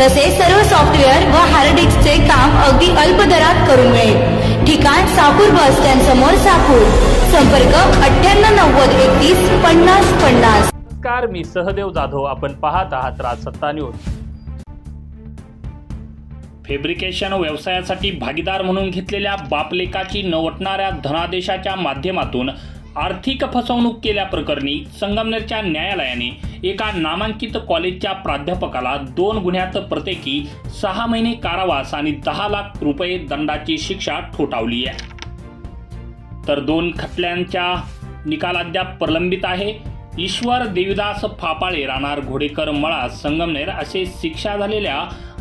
तसेच सर्व सॉफ्टवेअर व हार्ड डिस्कचे काम अगदी अल्प दरात करून मिळेल. ठिकाण साकूर बस स्टँड समोर साकूर. संपर्क अठ्ठ्याण्णव नव्वद एकतीस पन्नास पन्नास. नमस्कार मी सहदेव जाधव. आपण पाहत आहात राजसत्ता न्यूज फेब्रिकेशन व्यवसायासाठी भागीदार म्हणून घेतलेल्या बापलेकाची नवटणाऱ्या धनादेशाच्या माध्यमातून आर्थिक फसवणूक केल्याप्रकरणी संगमनेरच्या न्यायालयाने एका नामांकित कॉलेजच्या प्राध्यापकाला दोन गुन्ह्यात प्रत्येकी सहा महिने कारावास आणि दहा लाख रुपये दंडाची शिक्षा ठोठावली आहे. तर दोन खटल्यांच्या निकाल अद्याप प्रलंबित आहे ईश्वर देवीदास फापाळे राहणार घोडेकर मळा संगमनेर असे शिक्षा झालेल्या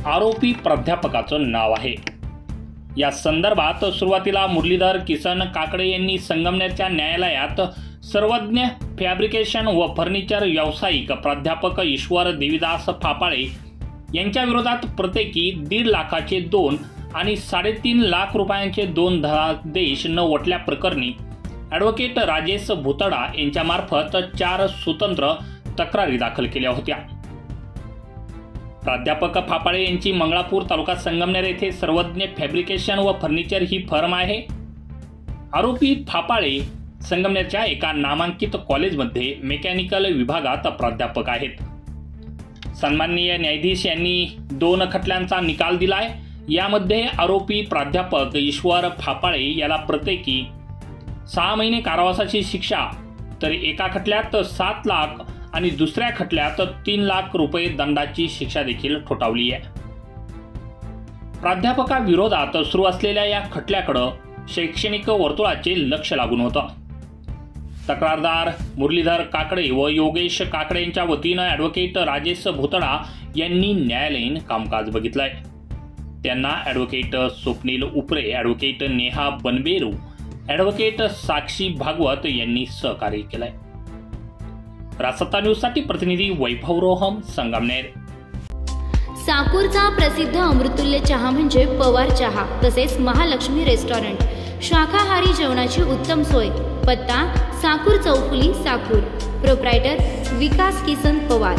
आरोपी प्राध्यापकाचं नाव आहे. या संदर्भात सुरुवातीला मुरलीधर किसन काकडे यांनी संगमनेरच्या न्यायालयात सर्वज्ञ फॅब्रिकेशन व फर्निचर व्यावसायिक प्राध्यापक ईश्वर देविदास फापाळे यांच्या विरोधात प्रत्येकी दीड लाखाचे दोन आणि साडेतीन लाख रुपयांचे दोन धनादेश न वटल्या प्रकरणी ॲडव्होकेट राजेश भुतडा यांच्यामार्फत चार स्वतंत्र तक्रारी दाखल केल्या होत्या. प्राध्यापक फापाळे यांची मंगळापूर तालुका संगमनेर येथे सर्वज्ञ फॅब्रिकेशन व फर्निचर ही फर्म आहे. आरोपी फापाळे संगमनेरच्या एका नामांकित कॉलेजमध्ये मेकॅनिकल विभागात प्राध्यापक आहेत. सन्माननीय न्यायाधीश यांनी दोन खटल्यांचा निकाल दिलाय. यामध्ये आरोपी प्राध्यापक ईश्वर फापाळे याला प्रत्येकी सहा महिने कारावासाची शिक्षा तर एका खटल्यात सात लाख आणि दुसऱ्या खटल्यात तीन लाख रुपये दंडाची शिक्षा देखील ठोठावली आहे. प्राध्यापकाविरोधात सुरू असलेल्या या खटल्याकडं शैक्षणिक वर्तुळाचे लक्ष लागून होतं. तक्रारदार मुरलीधर काकडे व योगेश काकडे यांच्या वतीनं ॲडव्होकेट राजेश भुतडा यांनी न्यायालयीन कामकाज बघितलंय. त्यांना advocate Swapnil Upare advocate Neha Banberu advocate Sakshi Bhagwat यांनी सहकार्य केलंय. रासत्ता न्यूजसाठी प्रतिनिधी वैभव रोहम संगमनेर साकूरचा प्रसिद्ध अमृतुल्य चहा म्हणजे पवार चहा तसेच महालक्ष्मी रेस्टॉरंट. शाकाहारी जेवणाची उत्तम सोय. पत्ता साकूर चौफुली साकूर. प्रोप्रायटर विकास किसन पवार.